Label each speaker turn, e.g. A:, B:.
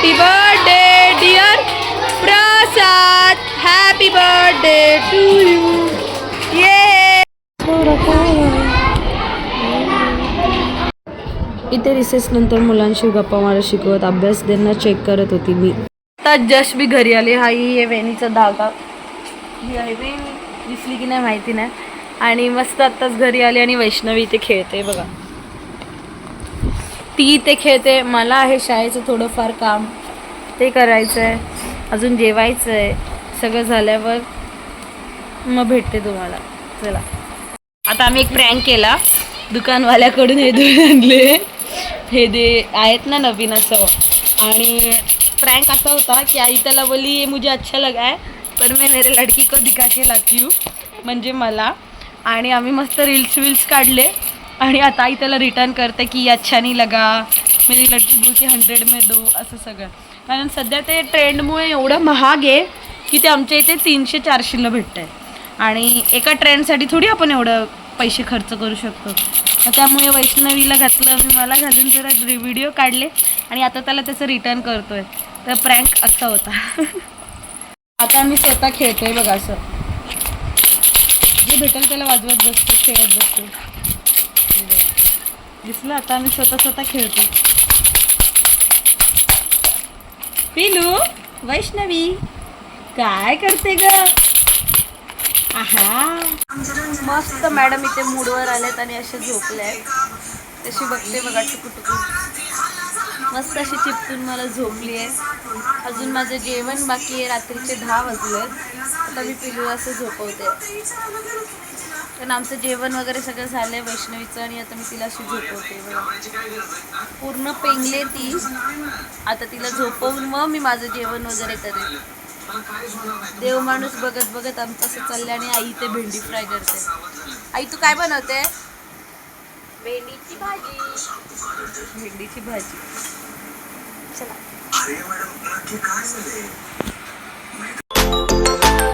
A: Happy birthday dear Prasad happy birthday to you ये इथे recess नंतर मुलांशी गप्पा मारा शिकवत अभ्यास देणं चेक करत होती मी. आता जश बी घरी आले. हा ही आहे वेणीचा धागा. ही आहे वेणी. दिसली की नाही माहिती नाही. आणि मस्त आत्ताच घरी आली आणि वैष्णवी इथे खेळते बघा. ती इथे खेळते मला आहे शाळेचं थोडंफार काम. ते करायचं आहे अजून जेवायचं आहे सगळं झाल्यावर मग भेटते तुम्हाला. चला. आता आम्ही एक प्रँक केला. दुकानवाल्याकडून हे दूध आणले. हे दे आहेत ना नवीन असं. आणि प्रँक असा होता की आई त्याला बोली ये मुझे अच्छा लगा है पर मैं मेरे लड़की को दिखा के लाती हूँ. म्हणजे मला. आणि आम्ही मस्त रील्स विल्स काढले. आणि आता आई त्याला रिटर्न करते की ये अच्छा लगा मेरी लड़की बोलती हंड्रेड मे दो असं सगळं. कारण सध्या ते ट्रेंडमुळे एवढं महाग आहे की ते आमच्या इथे तीनशे चारशेला भेटतं आहे आणि एका ट्रेंडसाठी थोडी आपण एवढं पैसे खर्च करू शकतो. मग त्यामुळे वैष्णवीला घातलं मी मला घालून जरा व्हिडिओ काढले आणि आता त्याला त्याचं रिटर्न करतो आहे तर प्रँक असा होता. आता मी स्वतः खेळतोय बघा असं. जे भेटेल त्याला वाजवत बसतो खेळत बसतो. दिसलं आता मी स्वतः स्वतः खेळतो. पिलू वैष्णवी काय करते ग? आहा. मस्त मॅडम इथे मूडवर आलेत आणि असे झोपले आहेत तशी बघते बघा टुकू मस्त अशी चिपकून मला झोपली आहे. अजून माझं जेवण बाकी आहे रात्रीचे दहा वाजले आता मी पिलूला असं झोपवते. कारण आमचं जेवण वगैरे सगळं झालं आहे वैष्णवीचं आणि आता मी तिला अशी झोपवते पूर्ण पेंगले ती. आता तिला झोपवून मग मी माझं जेवण वगैरे करेन. देव माणूस बघत बघत आमचं असं चाललंय आणि आई ते भेंडी फ्राय करते. आई तू काय बनवते? भेंडीची भाजी. भेंडीची भाजी. चला.